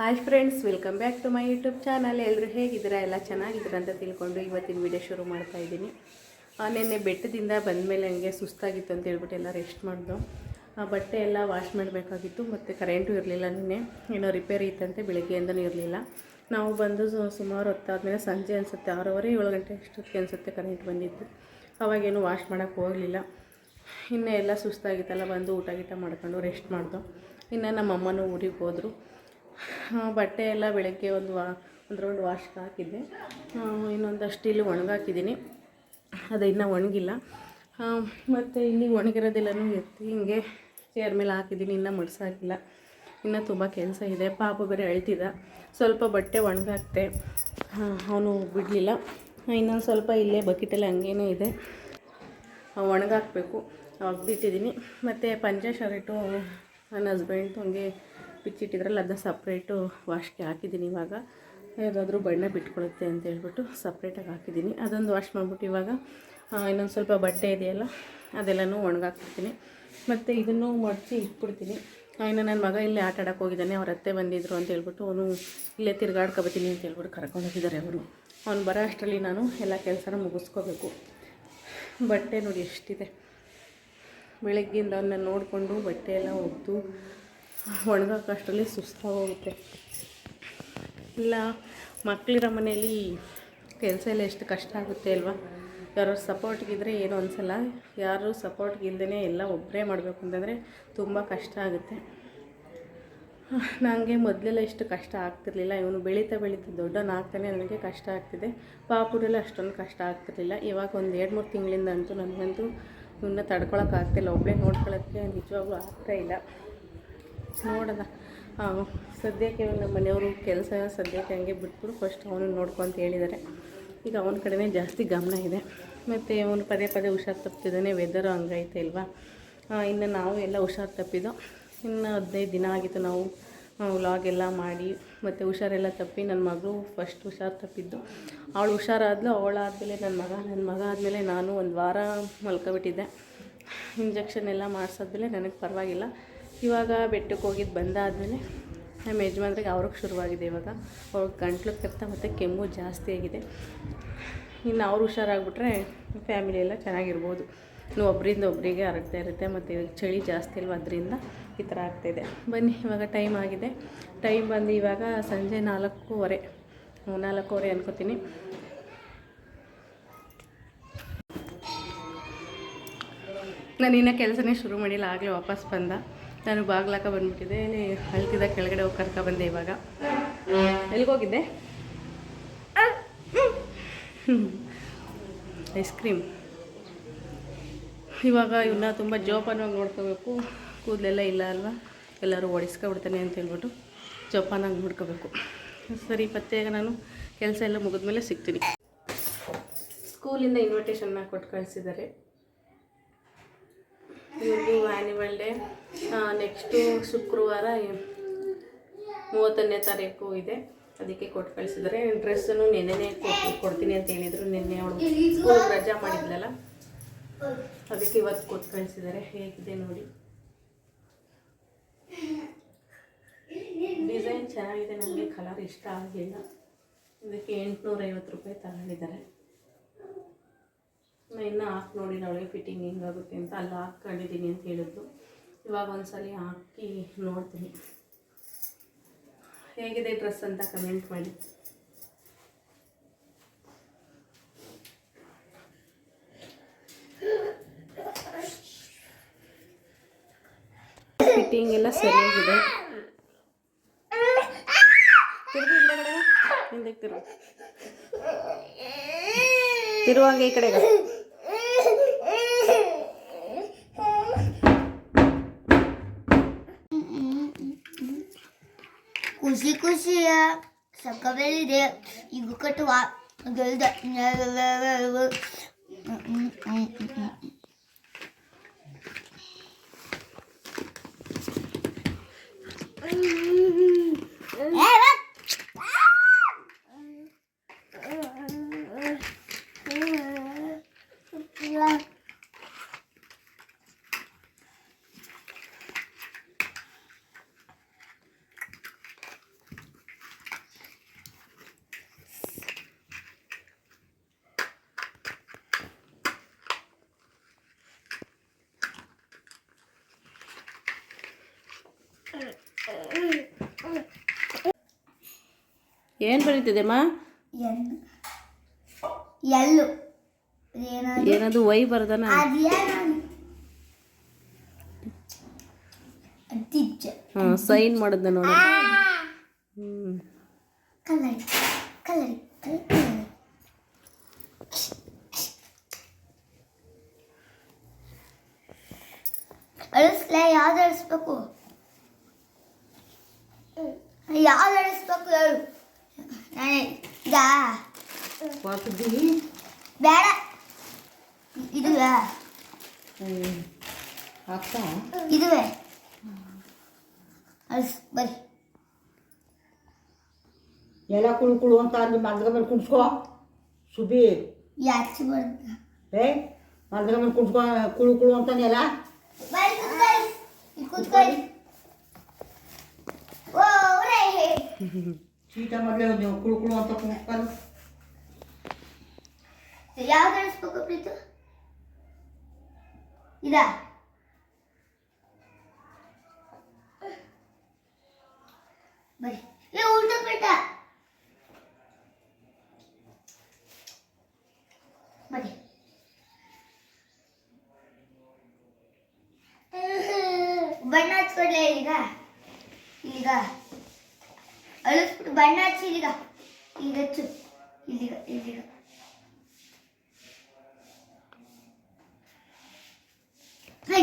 Hi friends, welcome back to my YouTube channel. ಎಲ್ಲರೂ ಹೇಗಿದ್ದೀರಾ? ಎಲ್ಲ ಚೆನ್ನಾಗಿದ್ದೀರಾ ಅಂತ ತಿಳ್ಕೊಂಡು ಇವತ್ತಿನ ವಿಡಿಯೋ ಶುರು ಮಾಡ್ತಾ ಇದ್ದೀನಿ. ನಿನ್ನೆ ಬೆಟ್ಟದಿಂದ ಬಂದಮೇಲೆ ನನಗೆ ಸುಸ್ತಾಗಿತ್ತು ಅಂತ ಹೇಳ್ಬಿಟ್ಟು ಎಲ್ಲ ರೆಸ್ಟ್ ಮಾಡಿದ್ರು ಬಟ್ಟೆ ಎಲ್ಲ ವಾಶ್ ಮಾಡಬೇಕಾಗಿತ್ತು, ಮತ್ತು ಕರೆಂಟು ಇರಲಿಲ್ಲ ನಿನ್ನೆ. ಏನೋ ರಿಪೇರಿ ಇತ್ತಂತೆ ಬೆಳಗ್ಗೆಯಿಂದನೂ ಇರಲಿಲ್ಲ. ನಾವು ಬಂದು ಸುಮಾರು ಹೊತ್ತಾದಮೇಲೆ ಸಂಜೆ ಅನಿಸುತ್ತೆ, ಆರೂವರೆ, ಏಳು ಗಂಟೆ ಅಷ್ಟೊತ್ತಿಗೆ ಅನಿಸುತ್ತೆ ಕರೆಂಟ್ ಬಂದಿತ್ತು ಅವಾಗೇನು ವಾಶ್ ಮಾಡೋಕ್ಕೆ ಹೋಗಲಿಲ್ಲ. ಇನ್ನೆಲ್ಲ ಎಲ್ಲ ಸುಸ್ತಾಗಿತ್ತಲ್ಲ, ಬಂದು ಊಟ ಗೀಟ ಮಾಡ್ಕೊಂಡು ರೆಸ್ಟ್ ಮಾಡ್ದು ಇನ್ನು ನಮ್ಮ ಅಮ್ಮನೂ ಊರಿಗೆ ಹೋದರು. ಬಟ್ಟೆ ಎಲ್ಲ ಬೆಳಗ್ಗೆ ಒಂದು ವಾ ಒಂದು ರೌಂಡ್ ವಾಶ್ಗೆ ಹಾಕಿದ್ದೆ ಇನ್ನೊಂದಷ್ಟು ಇಲ್ಲಿ ಒಣಗಾಕಿದ್ದೀನಿ. ಅದು ಇನ್ನೂ ಒಣಗಿಲ್ಲ. ಮತ್ತು ಇಲ್ಲಿ ಒಣಗಿರೋದೆಲ್ಲನೂ ಎತ್ತಿ ಹಿಂಗೆ ಚೇರ್ ಮೇಲೆ ಹಾಕಿದ್ದೀನಿ, ಇನ್ನೂ ಮಡ್ಸಾಕಿಲ್ಲ. ಇನ್ನೂ ತುಂಬ ಕೆಲಸ ಇದೆ. ಪಾಪ ಬೇರೆ ಅಳ್ತಿದ್ದ ಸ್ವಲ್ಪ ಬಟ್ಟೆ ಒಣಗಾಕ್ತೆ. ಅವನು ಬಿಡಲಿಲ್ಲ. ಇನ್ನೊಂದು ಸ್ವಲ್ಪ ಇಲ್ಲೇ ಬಕೆಟಲ್ಲಿ ಹಂಗೇನೇ ಇದೆ. ಒಣಗಾಕಬೇಕು. ಒಗ್ದಿಟ್ಟಿದ್ದೀನಿ ಮತ್ತು ಪಂಚೆ ಶರ್ಟು ನನ್ನ ಹಸ್ಬೆಂಡ್ ಹಂಗೆ ಬಿಚ್ಚಿಟ್ಟಿದ್ರಲ್ಲ ಅದನ್ನ ಸಪ್ರೇಟು ವಾಶ್ಗೆ ಹಾಕಿದ್ದೀನಿ ಇವಾಗ. ಯಾವುದಾದ್ರೂ ಬಣ್ಣ ಬಿಟ್ಕೊಳುತ್ತೆ ಅಂತ ಹೇಳ್ಬಿಟ್ಟು ಸಪ್ರೇಟಾಗಿ ಹಾಕಿದ್ದೀನಿ. ಅದೊಂದು ವಾಶ್ ಮಾಡಿಬಿಟ್ಟು ಇವಾಗ ಇನ್ನೊಂದು ಸ್ವಲ್ಪ ಬಟ್ಟೆ ಇದೆಯಲ್ಲ, ಅದೆಲ್ಲನೂ ಒಣಗಾಕ್ಬಿಡ್ತೀನಿ. ಮತ್ತು ಇದನ್ನು ಮಡಚಿ ಇಟ್ಬಿಡ್ತೀನಿ. ಇನ್ನು ನನ್ನ ಮಗ ಇಲ್ಲೇ ಆಟ ಆಡೋಕೆ ಹೋಗಿದ್ದಾನೆ, ಅವ್ರ ಅತ್ತೆ ಬಂದಿದ್ರು ಅಂತ ಹೇಳ್ಬಿಟ್ಟು ಅವನು ಇಲ್ಲೇ ತಿರ್ಗಾಡ್ಕೊಬತ್ತೀನಿ ಅಂತ ಹೇಳ್ಬಿಟ್ಟು ಕರ್ಕೊಂಡು ಹೋಗಿದ್ದಾರೆ ಅವರು. ಅವ್ನು ಬರೋ ಅಷ್ಟರಲ್ಲಿ ನಾನು ಎಲ್ಲ ಕೆಲಸನ ಮುಗಿಸ್ಕೋಬೇಕು. ಬಟ್ಟೆ ನೋಡಿ ಎಷ್ಟಿದೆ. ಬೆಳಗ್ಗೆಯಿಂದ ಅವನ್ನ ನೋಡಿಕೊಂಡು ಬಟ್ಟೆ ಎಲ್ಲ ಒಗೆದು ಒಣಗೋಕ್ಕಷ್ಟರಲ್ಲಿ ಸುಸ್ತಾಗೋಗುತ್ತೆ. ಇಲ್ಲ ಮಕ್ಕಳಿರೋ ಮನೇಲಿ ಕೆಲಸ ಎಲ್ಲ ಎಷ್ಟು ಕಷ್ಟ ಆಗುತ್ತೆ ಅಲ್ವಾ? ಯಾರೋ ಸಪೋರ್ಟ್ಗಿದ್ರೆ ಏನು ಅನಿಸಲ್ಲ. ಯಾರು ಸಪೋರ್ಟ್ಗಿಲ್ದೇ ಎಲ್ಲ ಒಬ್ಬರೇ ಮಾಡಬೇಕು ಅಂತಂದರೆ ತುಂಬ ಕಷ್ಟ ಆಗುತ್ತೆ. ನನಗೆ ಮೊದಲೆಲ್ಲ ಇಷ್ಟು ಕಷ್ಟ ಆಗ್ತಿರ್ಲಿಲ್ಲ. ಇವನು ಬೆಳೀತಾ ಬೆಳೀತಾ ದೊಡ್ಡವನಾಗ್ತಾನೆ ನನಗೆ ಕಷ್ಟ ಆಗ್ತಿದೆ. ಪಾಪುರೆಲ್ಲ ಅಷ್ಟೊಂದು ಕಷ್ಟ ಆಗ್ತಿರ್ಲಿಲ್ಲ. ಇವಾಗ ಒಂದು ಎರಡು, ಮೂರು ತಿಂಗಳಿಂದ ಅಂತೂ ನನಗಂತೂ ಇವನ್ನ ತಡ್ಕೊಳಕ್ಕಾಗ್ತಿಲ್ಲ ಒಬ್ಬಳೇ ನೋಡ್ಕೊಳ್ಳೋಕ್ಕೆ ನಿಜವಾಗ್ಲೂ ಆಗ್ತಾ ಆ, ಸದ್ಯಕ್ಕೆ ನಮ್ಮ ಮನೆಯವರು ಕೆಲಸ ಸದ್ಯಕ್ಕೆ ಹಂಗೆ ಬಿಟ್ಬಿಟ್ಟು ಫಸ್ಟ್ ಅವನು ನೋಡ್ಕೊ ಅಂತ ಹೇಳಿದ್ದಾರೆ ಈಗ ಅವನ ಕಡೆನೇ ಜಾಸ್ತಿ ಗಮನ ಇದೆ. ಮತ್ತು ಅವನು ಪದೇ ಪದೇ ಹುಷಾರು ತಪ್ತಿದ್ದಾನೆ ವೆದರು ಹಂಗೈತೆ ಇಲ್ವಾ ಇನ್ನು ನಾವು ಎಲ್ಲ ಹುಷಾರು ತಪ್ಪಿದ್ದು? ಇನ್ನು ಹದಿನೈದು ದಿನ ಆಗಿತ್ತು ನಾವು ವ್ಲಾಗ್ ಎಲ್ಲ ಮಾಡಿ ಮತ್ತು ಹುಷಾರೆಲ್ಲ ತಪ್ಪಿ ನನ್ನ ಮಗಳು ಫಸ್ಟ್ ಹುಷಾರು ತಪ್ಪಿದ್ದು. ಅವಳು ಹುಷಾರಾದ್ಲು ಅವಳಾದಮೇಲೆ ನನ್ನ ಮಗ ನನ್ನ ಮಗ ಆದಮೇಲೆ ನಾನು ಒಂದು ವಾರ ಮಲ್ಕೊಬಿಟ್ಟಿದ್ದೆ. ಇಂಜೆಕ್ಷನ್ ಎಲ್ಲ ಮಾಡಿಸಾದ್ಮೇಲೆ ನನಗೆ ಪರವಾಗಿಲ್ಲ. ಇವಾಗ ಬೆಟ್ಟಕ್ಕೆ ಹೋಗಿದ್ದು ಬಂದಾದಮೇಲೆ ನಮ್ಮ ಯಜಮಾನ್ರಿಗೆ ಅವ್ರಿಗೆ ಶುರುವಾಗಿದೆ ಇವಾಗ. ಅವ್ರಿಗೆ ಗಂಟ್ಲು ಕೆತ್ತ ಮತ್ತು ಕೆಮ್ಮು ಜಾಸ್ತಿ ಆಗಿದೆ. ಇನ್ನು ಅವ್ರು ಹುಷಾರಾಗ್ಬಿಟ್ರೆ ಫ್ಯಾಮಿಲಿ ಎಲ್ಲ ಚೆನ್ನಾಗಿರ್ಬೋದು. ಇನ್ನು ಒಬ್ಬರಿಂದ ಒಬ್ಬರಿಗೆ ಹರಡ್ತಾ ಇರುತ್ತೆ ಮತ್ತು ಚಳಿ ಜಾಸ್ತಿ ಅಲ್ವ ಅದರಿಂದ ಈ ಥರ ಆಗ್ತಾಯಿದೆ ಬನ್ನಿ, ಇವಾಗ ಟೈಮ್ ಆಗಿದೆ. ಟೈಮ್ ಬಂದು ಇವಾಗ ಸಂಜೆ ನಾಲ್ಕೂವರೆ. ನಾಲ್ಕೂವರೆ ಅನ್ಕೋತೀನಿ. ನಾನು ಇನ್ನೂ ಕೆಲಸನೇ ಶುರು ಮಾಡಿಲ್ಲ, ಆಗಲೇ ವಾಪಸ್ ಬಂದ. ನಾನು ಬಾಗ್ಲಾಕ ಬಂದ್ಬಿಟ್ಟಿದ್ದೆ. ಅಳ್ತಿದ್ದ ಕೆಳಗಡೆ ಹೋಗಿ ಕರ್ಕ ಬಂದೆ ಇವಾಗ. ಎಲ್ಲಿಗೆ ಹೋಗಿದ್ದೆ ಐಸ್ ಕ್ರೀಮ್ ಇವಾಗ ಇವನ್ನ ತುಂಬ ಜೋಪಾನವಾಗಿ ನೋಡ್ಕೋಬೇಕು. ಕೂದಲೆಲ್ಲ ಇಲ್ಲ ಅಲ್ವಾ? ಎಲ್ಲರೂ ಓಡಿಸ್ಕೊಬಿಡ್ತಾನೆ ಅಂತ ಹೇಳ್ಬಿಟ್ಟು ಜೋಪಾನಾಗಿ ನೋಡ್ಕೋಬೇಕು. ಸರಿ, ಮತ್ತೆ ನಾನು ಕೆಲಸ ಎಲ್ಲ ಮುಗಿದ್ಮೇಲೆ ಸಿಗ್ತೀನಿ. ಸ್ಕೂಲಿಂದ ಇನ್ವಿಟೇಷನ್ನ ಕೊಟ್ಟು ಕಳಿಸಿದ್ದಾರೆ. ಇವ್ರದ್ದು ಆ್ಯನಿವಲ್ ಡೇ ನೆಕ್ಸ್ಟು ಶುಕ್ರವಾರ ಮೂವತ್ತನೇ ತಾರೀಕು ಇದೆ. ಅದಕ್ಕೆ ಕೊಟ್ಟು ಕಳಿಸಿದ್ರೆ ಡ್ರೆಸ್ಸನ್ನು ನೆನ್ನೆನೇ ಕೊಟ್ಟು ಕೊಡ್ತೀನಿ ಅಂತ ಹೇಳಿದರು. ನಿನ್ನೆ ಅವಳು ಸ್ಕೂಲ್ ರಜಾ ಮಾಡಿದ್ಲಲ್ಲ? ಅದಕ್ಕೆ ಇವತ್ತು ಕೊಟ್ಟು ಕಳಿಸಿದ್ದಾರೆ. ಹೇಗಿದೆ ನೋಡಿ. ಡಿಸೈನ್ ಚೆನ್ನಾಗಿದೆ. ನನಗೆ ಕಲರ್ ಇಷ್ಟ ಆಗಿಲ್ಲ. ಇದಕ್ಕೆ ಎಂಟುನೂರೈವತ್ತು ರೂಪಾಯಿ ತಗೊಂಡಿದ್ದಾರೆ. ಇನ್ನೂ ಹಾಕಿ ನೋಡಿ ಅವಳಿಗೆ ಫಿಟ್ಟಿಂಗ್ ಹೆಂಗಾಗುತ್ತೆ ಅಂತ ಅಲ್ಲಿ ಹಾಕ್ಕೊಂಡಿದ್ದೀನಿ ಅಂತ ಹೇಳಿದ್ದು. ಇವಾಗ ಒಂದ್ಸಲಿ ಹಾಕಿ ನೋಡ್ತೀನಿ. ಹೇಗಿದೆ ಡ್ರೆಸ್ ಅಂತ ಕಮೆಂಟ್ ಮಾಡಿ. ಫಿಟ್ಟಿಂಗ್ ಎಲ್ಲ ಸರಿಯಾಗಿದೆ. ತಿರುಗು. ತಿರುವಾಂಗೆ ಈ ಕಡೆಗೆ. ಸಕ್ಕಬೇಲಿದೆ ಈಗ ಕಟ್ಟುವ ಗೆಲ್ದ Hey, look! ಏನು ಬರೀತಿದೆಮ್ಮ ಎಲ್ಲು. ಏನದು ವೈ ಬರ್ದನ? ಹಾಂ ಸೈನ್ ಮಾಡಿದ್ನ ನೋಡು. ಅಳಿಸ್ಲೆ ಯಾವ್ದು ಅಳಿಸ್ಬೇಕು? ಯಾವ್ದು ಅಳಿಸ್ಬೇಕು ಹೇಳು. ಇದಾ? ಬೇಡ. ಇದುವೆ. ಅಕ್ಕ ಇದುವೆ. ಅಳಿಸ್ ಬರಿ ಎಲ್ಲ ಕುಳು ಕುಳು ಅಂತ ಅಲ್ಲಿ ಮಲ್ಗ ಮೇಲೆ ಕುಣ್ಸ್ಕೋ. ಸುಬಿ ಯಾಚಿ ಬರ್ದ ಏ ಮಲ್ಗ ಮೇಲೆ ಕುಣ್ಸ್ಕೋ ಕುಳು ಕುಳು ಅಂತಾನೆಲ್ಲ ಬರಿ ಕುತ್ಕೊಳ್ಳಿ. ಓ ಅವ್ರೇ ಚೀಟ ಮೊದಲೇ ನೀವು ಕುಳುಕುಳು ಕುಳು ಅಂತ ಕುಣ್ಸ್ಕೊಂಡು ಯಾವ್ದು ಅಳಿಸ್ಬೇಕು ಪ್ರೀತು? ಇದಾ? ಬರೀ. ಏ, ಉಲ್ಟ ಪಲ್ಟ. ಬರೀ. ಬಣ್ಣ ಹಚ್ಕೊಡ್ಲೇ ಈಗ? ಈಗ? ಅಳಿಸ್ಬಿಟ್ಟು ಬಣ್ಣ ಹಚ್ಚಿ ಈಗ ಈಗ ಹಚ್ಚು ಇಲ್ಲಿಗ ಇಲ್ಲಿಗ ಹೈ